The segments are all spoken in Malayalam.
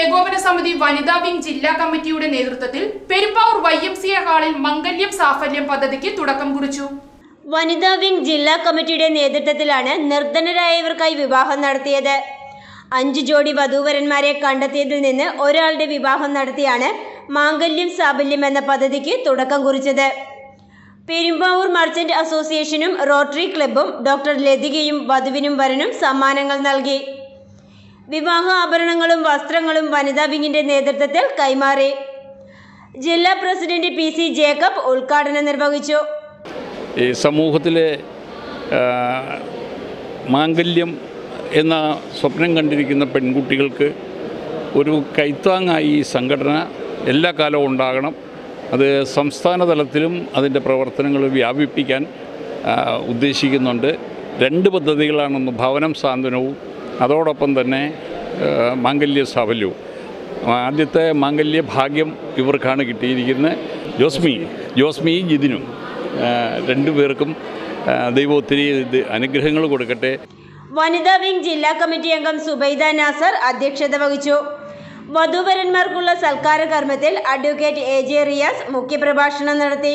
ഏകോപന സമിതി വനിതാ വിംഗ് ജില്ലാ കമ്മിറ്റിയുടെ നേതൃത്വത്തിൽ Perumbavoor Y M C A ഹാളിൽ മംഗല്യം സാഫല്യം പദ്ധതിക്ക് തുടക്കം കുറിച്ചു. വനിതാ വിംഗ് ജില്ലാ കമ്മിറ്റിയുടെ നേതൃത്വത്തിലാണ് നിർധനരായവർക്കായി വിവാഹം നടത്തിയത്. അഞ്ച് ജോഡി വധൂവരന്മാരെ കണ്ടെത്തിയതിൽ നിന്ന് ഒരാളുടെ വിവാഹം നടത്തിയാണ് മാംഗല്യം സാബല്യം എന്ന പദ്ധതിക്ക് തുടക്കം കുറിച്ചത്. പെരുമ്പാവൂർ മർച്ചന്റ് അസോസിയേഷനും റോട്ടറി ക്ലബ്ബും ഡോക്ടർ ലതികയും വധുവിനും വരനും സമ്മാനങ്ങൾ നൽകി. വിവാഹ ആഭരണങ്ങളും വസ്ത്രങ്ങളും വനിതാ വിങ്ങിന്റെ നേതൃത്വത്തിൽ കൈമാറി. ജില്ലാ പ്രസിഡന്റ് പി സി ജേക്കബ് ഉദ്ഘാടനം നിർവഹിച്ചു. ഈ സമൂഹത്തിലെ മാംഗല്യം എന്ന സ്വപ്നം കണ്ടിരിക്കുന്ന പെൺകുട്ടികൾക്ക് ഒരു കൈത്താങ്ങായി ഈ സംഘടന എല്ലാ കാലവും ഉണ്ടാകണം. അത് സംസ്ഥാന തലത്തിലും അതിന്റെ പ്രവർത്തനങ്ങൾ വ്യാപിപ്പിക്കാൻ ഉദ്ദേശിക്കുന്നുണ്ട്. രണ്ട് പദ്ധതികളാണൊന്ന് ഭവനം സാന്ത്വനവും അതോടൊപ്പം തന്നെ മാംഗല്യ സാഫല്യവും ആദ്യത്തെ മാംഗല്യ ഭാഗ്യം ഇവർക്കാണ് കിട്ടിയിരിക്കുന്നത് ജോസ്മി ജോസ്മി ജിതിനും. രണ്ടു രണ്ടുപേർക്കും ദൈവം ഒത്തിരി അനുഗ്രഹങ്ങൾ കൊടുക്കട്ടെ. വനിതാ വിംഗ് ജില്ലാ കമ്മിറ്റി അംഗം സുബൈദ നാസർ അധ്യക്ഷത വഹിച്ചു. വധുവരന്മാർക്കുള്ള സൽക്കാര കർമ്മത്തിൽ അഡ്വക്കേറ്റ് എ ജെ റിയാസ് മുഖ്യപ്രഭാഷണം നടത്തി.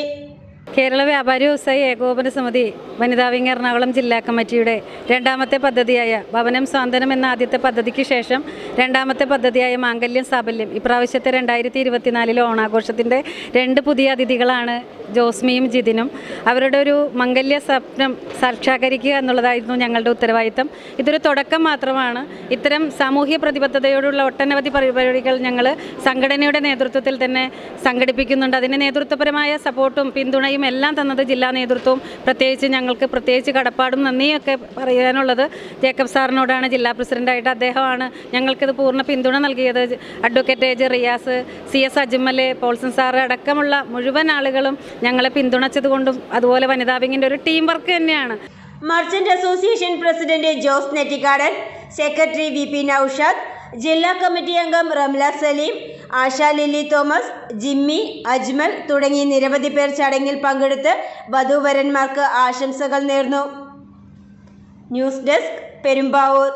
കേരള വ്യാപാരി വ്യവസായി ഏകോപന സമിതി വനിതാ വിങ് എറണാകുളം ജില്ലാ കമ്മിറ്റിയുടെ രണ്ടാമത്തെ പദ്ധതിയായ ഭവനം സ്വാന്തനം എന്ന ആദ്യത്തെ പദ്ധതിക്ക് ശേഷം രണ്ടാമത്തെ പദ്ധതിയായ മാംഗല്യം സാബല്യം. ഇപ്രാവശ്യത്തെ രണ്ടായിരത്തി ഇരുപത്തിനാലിലെ ഓണാഘോഷത്തിന്റെ രണ്ട് പുതിയ അതിഥികളാണ് ജോസ്മിയും ജിതിനും അവരുടെ ഒരു മംഗല്യ സ്വപ്നം സാക്ഷാത്കരിക്കുക എന്നുള്ളതായിരുന്നു ഞങ്ങളുടെ ഉത്തരവാദിത്തം. ഇതൊരു തുടക്കം മാത്രമാണ്. ഇത്തരം സാമൂഹ്യ പ്രതിബദ്ധതയോടുള്ള ഒട്ടനവധി പരിപാടികൾ ഞങ്ങൾ സംഘടനയുടെ നേതൃത്വത്തിൽ തന്നെ സംഘടിപ്പിക്കുന്നുണ്ട്. അതിന് നേതൃത്വപരമായ സപ്പോർട്ടും പിന്തുണയും എല്ലാം തന്നത് ജില്ലാ നേതൃത്വവും. പ്രത്യേകിച്ച് ഞങ്ങൾക്ക് പ്രത്യേകിച്ച് കടപ്പാടും നന്ദിയൊക്കെ പറയാനുള്ളത് ജേക്കബ് സാറിനോടാണ്. ജില്ലാ പ്രസിഡന്റായിട്ട് അദ്ദേഹമാണ് ഞങ്ങൾക്കിത് പൂർണ പിന്തുണ നൽകിയത്. Advocate A Riyas C S Ajmal Paulson sir അടക്കമുള്ള മുഴുവൻ ആളുകളും ഞങ്ങളെ പിന്തുണച്ചത് കൊണ്ടും അതുപോലെ വനിതാ ഒരു ടീം വർക്ക് തന്നെയാണ്. Merchant association president Jose Nettikadan secretary V P Noushad ജില്ലാ കമ്മിറ്റി അംഗം Ramla Saleem Asha Lilly Thomas Jimmy Ajmal തുടങ്ങി നിരവധി പേർ ചടങ്ങിൽ പങ്കെടുത്ത് വധൂവരന്മാർക്ക് ആശംസകൾ നേർന്നു. News desk Perumbavoor.